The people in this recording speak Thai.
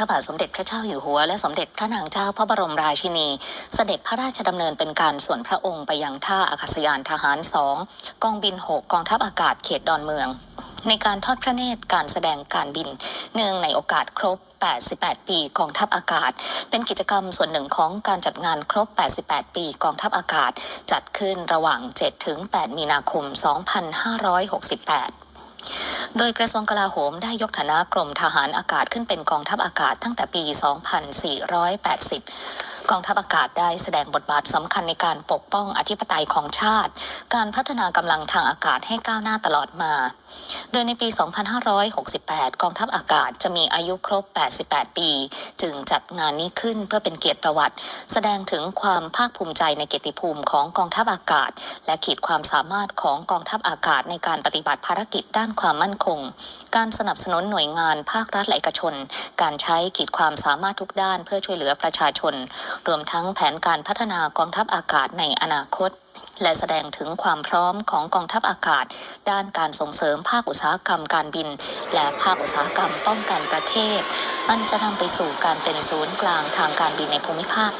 ระบาทสมเด็จพระเจ้าอยู่หัว และสมเด็จพระนางเจ้าพระบรมราชินี เสด็จพระราชดำเนินเป็นการส่วนพระองค์ไปยังท่าอากาศยานทหารสองกองบิน6กองทัพอากาศเขตดอนเมือง ในการทอดพระเนตรการแสดงการบิน เนื่องในโอกาสครบ 88 ปีกองทัพอากาศ เป็นกิจกรรมส่วนหนึ่งของการจัดงานครบ 88 ปีกองทัพอากาศ จัดขึ้นระหว่าง 7-8 มีนาคม 2568 โดยกระทรวงกลาโหมได้ยกฐานะกรมทหารอากาศขึ้นเป็นกองทัพอากาศตั้งแต่ปี 2480 กองทัพอากาศได้แสดงบทบาทสำคัญในการปกป้องอธิปไตยของชาติ การพัฒนากำลังทางอากาศให้ก้าวหน้าตลอดมา โดยในปี 2568 กองทัพอากาศจะมีอายุครบ 88 ปี จึงจัดงานนี้ขึ้นเพื่อเป็นเกียรติประวัติ แสดงถึงความภาคภูมิใจในเกียรติภูมิของกองทัพอากาศ และขีดความสามารถของกองทัพอากาศในการปฏิบัติภารกิจด้านความมั่นคง การสนับสนุนหน่วยงานภาครัฐและเอกชน การใช้ขีดความสามารถทุกด้านเพื่อช่วยเหลือประชาชน รวมทั้งแผนการพัฒนากองทัพอากาศในอนาคต และแสดงถึงความพร้อมของกองทัพอากาศ ด้านการส่งเสริมภาคอุตสาหกรรมการบิน และภาคอุตสาหกรรมป้องกันประเทศ อันจะนำไปสู่การเป็นศูนย์กลางทางการบินในภูมิภาค